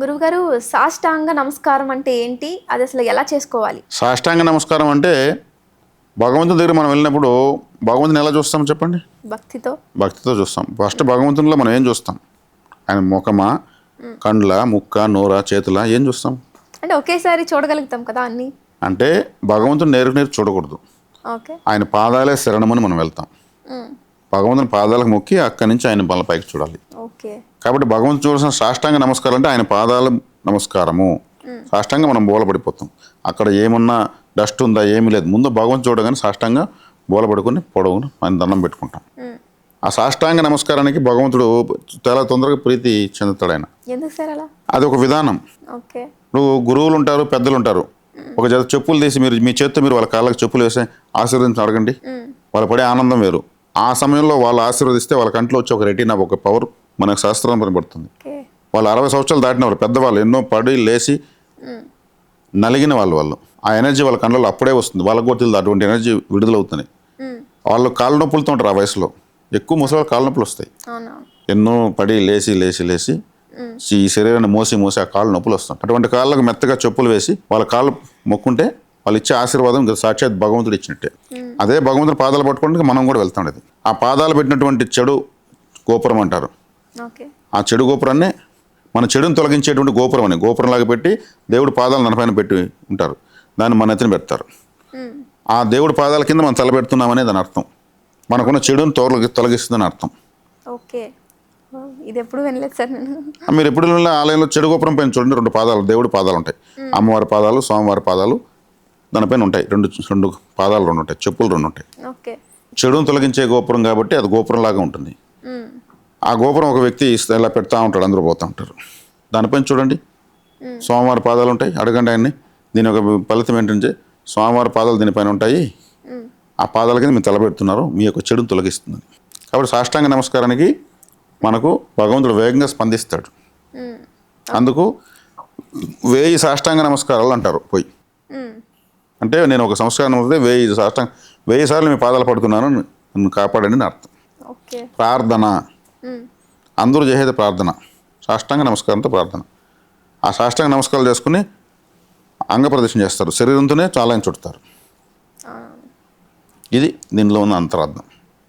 గురువుగారు సాష్టాంగ నమస్కారం అంటే ఏంటి? అది అసలు ఎలా చేసుకోవాలి? సాష్టాంగ నమస్కారం అంటే భగవంతుని దగ్గర మనం వెళ్ళినప్పుడు భగవంతుని ఎలా చూస్తాం చెప్పండి? భక్తితో. భక్తితో చూస్తాం. ఫస్ట్ భగవంతునిలో మనం ఏం చూస్తాం? ఆయన ముఖమా? కండ్ల? ముక్క? నోర? చేతుల? ఏం చూస్తాం? అంటే ఒకేసారి చూడగలుగుతాం కదా అన్ని? అంటే భగవంతుని నేరు నేరు చూడకూడదు. ఆయన పాదాలే శరణమని మనం వెళ్తాం. భగవంతుని పాదాలకు మొక్కి అక్కడి నుంచి ఆయన బల పైకి చూడాలి. కాబట్టి భగవంతుడు చూడాల్సిన సాష్టాంగ నమస్కారం అంటే ఆయన పాదాల నమస్కారము. సాష్టాంగ మనం బోలపడిపోతాం అక్కడ ఏమన్నా డస్ట్ ఉందా ఏమీ లేదు. ముందు భగవంతుడు చూడగానే సాష్టాంగ బోలపడుకొని పొడవును ఆయన దండం పెట్టుకుంటాం. ఆ సాష్టాంగ నమస్కారానికి భగవంతుడు చాలా తొందరగా ప్రీతి చెందుతాడు ఆయన. అది ఒక విధానం. ఇప్పుడు గురువులు ఉంటారు పెద్దలు ఉంటారు. ఒక జత చెప్పులు తీసి మీరు మీ చేత్తో మీరు వాళ్ళ కాళ్ళకి చెప్పులు వేసి ఆశీర్వదించి అడగండి. వాళ్ళు పడే ఆనందం వేరు. ఆ సమయంలో వాళ్ళు ఆశీర్వదిస్తే వాళ్ళ కంట్లో వచ్చే ఒక రెటీనా ఒక పవర్ మనకు శాస్త్రం పనిపడుతుంది వాళ్ళు అరవై సంవత్సరాలు దాటిన వాళ్ళు పెద్దవాళ్ళు ఎన్నో పడి లేచి నలిగిన వాళ్ళు వాళ్ళు. ఆ ఎనర్జీ వాళ్ళ కళ్ళలో అప్పుడే వస్తుంది. వాళ్ళకు కూడా అటువంటి ఎనర్జీ విడుదలవుతుంది. వాళ్ళు కాళ్ళ నొప్పులతో ఉంటారు ఆ వయసులో. ఎక్కువ ముసలి కాళ్ళ నొప్పులు వస్తాయి. ఎన్నో పడి లేచి లేచి లేచి ఈ శరీరాన్ని మోసి మోసి ఆ కాళ్ళు నొప్పులు వస్తాయి. అటువంటి కాళ్ళకు మెత్తగా చెప్పులు వేసి వాళ్ళ కాళ్ళు మొక్కుంటే వాళ్ళు ఇచ్చే ఆశీర్వాదం సాక్షాత్ భగవంతుడు ఇచ్చినట్టే. అదే భగవంతుడి పాదాలు పట్టుకుంటే మనం కూడా వెళ్తాం అది. ఆ పాదాలు పెట్టినటువంటి చెడు గోపురం అంటారు. ఆ చెడు గోపురాన్ని మన చెడుని తొలగించేటువంటి గోపురం అని గోపురంలాగా పెట్టి దేవుడి పాదాలు నలపైన పెట్టి ఉంటారు. దాన్ని మన ఎత్తున పెడతారు. ఆ దేవుడి పాదాల కింద మనం తలపెడుతున్నామనే దాని అర్థం. మనకున్న చెడుని తొలగి తొలగిస్తుందని అర్థం. ఓకే. ఇది ఎప్పుడు వినలేదు సార్ నేను. మీరు ఎప్పుడు వెళ్ళినా ఆలయంలో చెడు గోపురం పైన చూడండి రెండు పాదాలు దేవుడి పాదాలు ఉంటాయి. అమ్మవారి పాదాలు స్వామివారి పాదాలు దానిపైన ఉంటాయి. రెండు రెండు పాదాలు రెండు ఉంటాయి చెప్పులు రెండు ఉంటాయి. చెడుని తొలగించే గోపురం కాబట్టి అది గోపురం లాగా ఉంటుంది. ఆ గోపురం ఒక వ్యక్తి ఇలా పెడతా ఉంటాడు అందరూ పోతూ ఉంటారు. దానిపైన చూడండి. స్వామివారి పాదాలు ఉంటాయి. అడగండి ఆయన్ని. దీని ఒక ఫలితం ఏంటంటే స్వామివారి పాదాలు దీనిపైన ఉంటాయి. ఆ పాదాల కింద మీరు తలపెడుతున్నారు. మీ యొక్క చెడుని తొలగిస్తుంది. కాబట్టి సాష్టాంగ నమస్కారానికి మనకు భగవంతుడు వేగంగా స్పందిస్తాడు. అందుకు వేయి సాష్టాంగ నమస్కారాలు అంటారు పోయి. అంటే నేను ఒక సంస్కారం వస్తే వేయి సాష్టాంగ వెయ్యి సార్లు మీ పాదాలు పడుతున్నాను నన్ను కాపాడండి అని అర్థం. ప్రార్థన. అందరూ చేసేది ప్రార్థన. సాష్టాంగ నమస్కారంతో ప్రార్థన. ఆ సాష్టాంగ నమస్కారాలు చేసుకుని అంగ ప్రదర్శన చేస్తారు. శరీరంతోనే చాలా చుడతారు. ఇది దీనిలో ఉన్న అంతరార్థం.